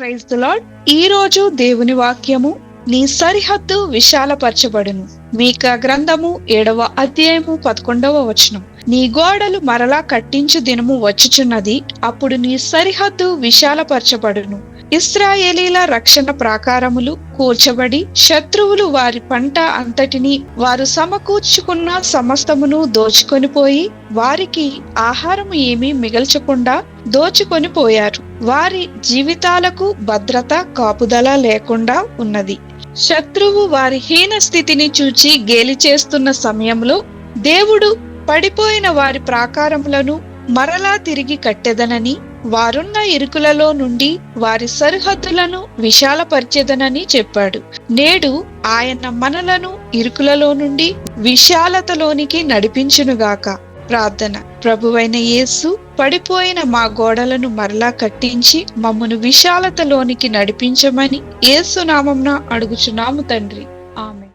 Praise the ఈ రోజు దేవుని వాక్యము నీ సరిహద్దు విశాలపరచబడును. మీక గ్రంథము ఏడవ అధ్యాయము పదకొండవ వచనం. నీ గోడలు మరలా కట్టించు దినము వచ్చుచున్నది అప్పుడు నీ సరిహద్దు విశాలపరచబడును. ఇస్రాయేలీల రక్షణ ప్రాకారములు కూర్చబడి శత్రువులు వారి పంట అంతటిని వారు సమకూర్చుకున్న సమస్తమును దోచుకొని పోయి వారికి ఆహారము ఏమీ మిగల్చకుండా దోచుకొని పోయారు. వారి జీవితాలకు భద్రత కాపుదల లేకుండా ఉన్నది. శత్రువు వారి హీన స్థితిని చూచి గేలి చేస్తున్న సమయంలో దేవుడు పడిపోయిన వారి ప్రాకారములను మరలా తిరిగి కట్టెదనని వారున్న ఇరుకులలో నుండి వారి సరిహద్దులను విశాలపరిచెదనని చెప్పాడు. నేడు ఆయన మనలను ఇరుకులలో నుండి విశాలతలోనికి నడిపించునుగాక. ప్రార్థన. ప్రభువైన యేసు పడిపోయిన మా గోడలను మరలా కట్టించి మమ్మను విశాలతలోనికి నడిపించమని ఏసునామంన అడుగుచున్నాము తండ్రి. ఆమె